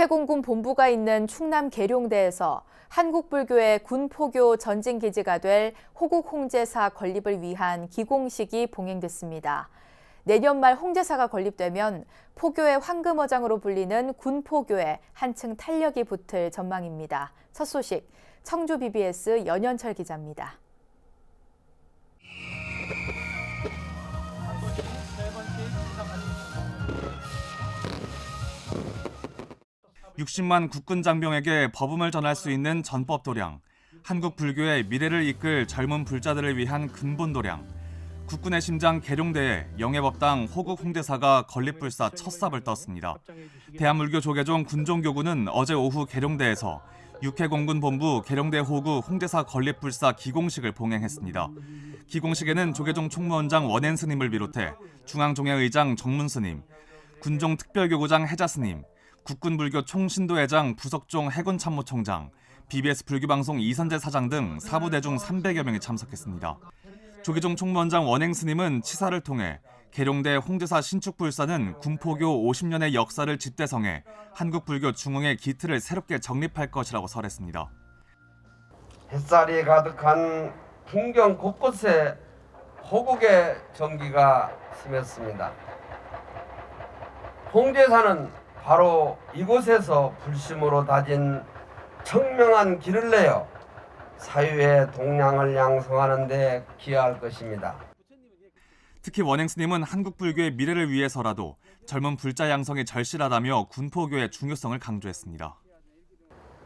해공군 본부가 있는 충남 계룡대에서 한국불교의 군포교 전진기지가 될 호국 홍제사 건립을 위한 기공식이 봉행됐습니다. 내년 말 홍제사가 건립되면 포교의 황금어장으로 불리는 군포교에 한층 탄력이 붙을 전망입니다. 첫 소식 청주 BBS 연현철 기자입니다. 60만 국군 장병에게 법음을 전할 수 있는 전법 도량, 한국 불교의 미래를 이끌 젊은 불자들을 위한 근본 도량, 국군의 심장 계룡대에 영예법당 호국 홍대사가 건립불사 첫 삽을 떴습니다. 대한불교 조계종 군종교구는 어제 오후 계룡대에서 육해공군 본부 계룡대 호국 홍대사 건립불사 기공식을 봉행했습니다. 기공식에는 조계종 총무원장 원행 스님을 비롯해 중앙종회의장 정문 스님, 군종 특별교구장 해자 스님, 국군불교 총신도회장 부석종 해군참모총장, BBS 불교방송 이선재 사장 등 사부대중 300여 명이 참석했습니다. 조계종 총무원장 원행 스님은 치사를 통해 계룡대 홍대사 신축불사는 군포교 50년의 역사를 집대성해 한국 불교 중흥의 기틀을 새롭게 정립할 것이라고 설했습니다. 햇살이 가득한 풍경 곳곳에 호국의 전기가 스쳤습니다. 홍제사는 바로 이곳에서 불심으로 다진 청명한 길을 내어 사유의 동량을 양성하는 데 기여할 것입니다. 특히 원행 스님은 한국 불교의 미래를 위해서라도 젊은 불자 양성이 절실하다며 군포교의 중요성을 강조했습니다.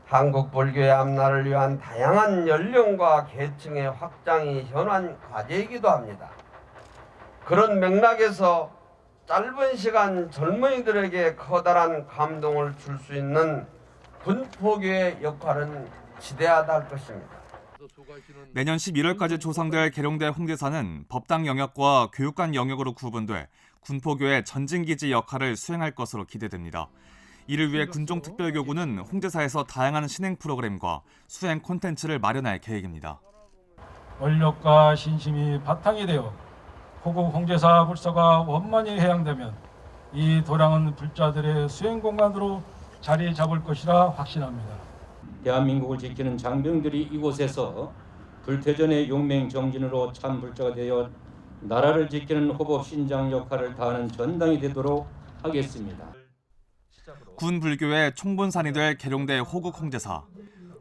한국 불교의 앞날을 위한 다양한 연령과 계층의 확장이 현안 과제이기도 합니다. 그런 맥락에서 짧은 시간 젊은이들에게 커다란 감동을 줄 수 있는 군포교의 역할은 지대하다 할 것입니다. 내년 11월까지 조성될 계룡대 홍대사는 법당 영역과 교육관 영역으로 구분돼 군포교의 전진기지 역할을 수행할 것으로 기대됩니다. 이를 위해 군종특별교구는 홍대사에서 다양한 신행 프로그램과 수행 콘텐츠를 마련할 계획입니다. 원력과 신심이 바탕이 되어 호국 홍제사 불사가 원만히 해양되면 이 도량은 불자들의 수행 공간으로 자리 잡을 것이라 확신합니다. 대한민국을 지키는 장병들이 이곳에서 불태전의 용맹 정진으로 참 불자가 되어 나라를 지키는 호법 신장 역할을 다하는 전당이 되도록 하겠습니다. 군 불교의 총본산이 될 계룡대 호국 홍제사.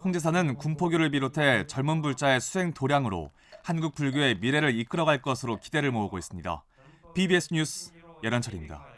홍제사는 군포교를 비롯해 젊은 불자의 수행 도량으로 한국 불교의 미래를 이끌어갈 것으로 기대를 모으고 있습니다. BBS 뉴스 열한철입니다.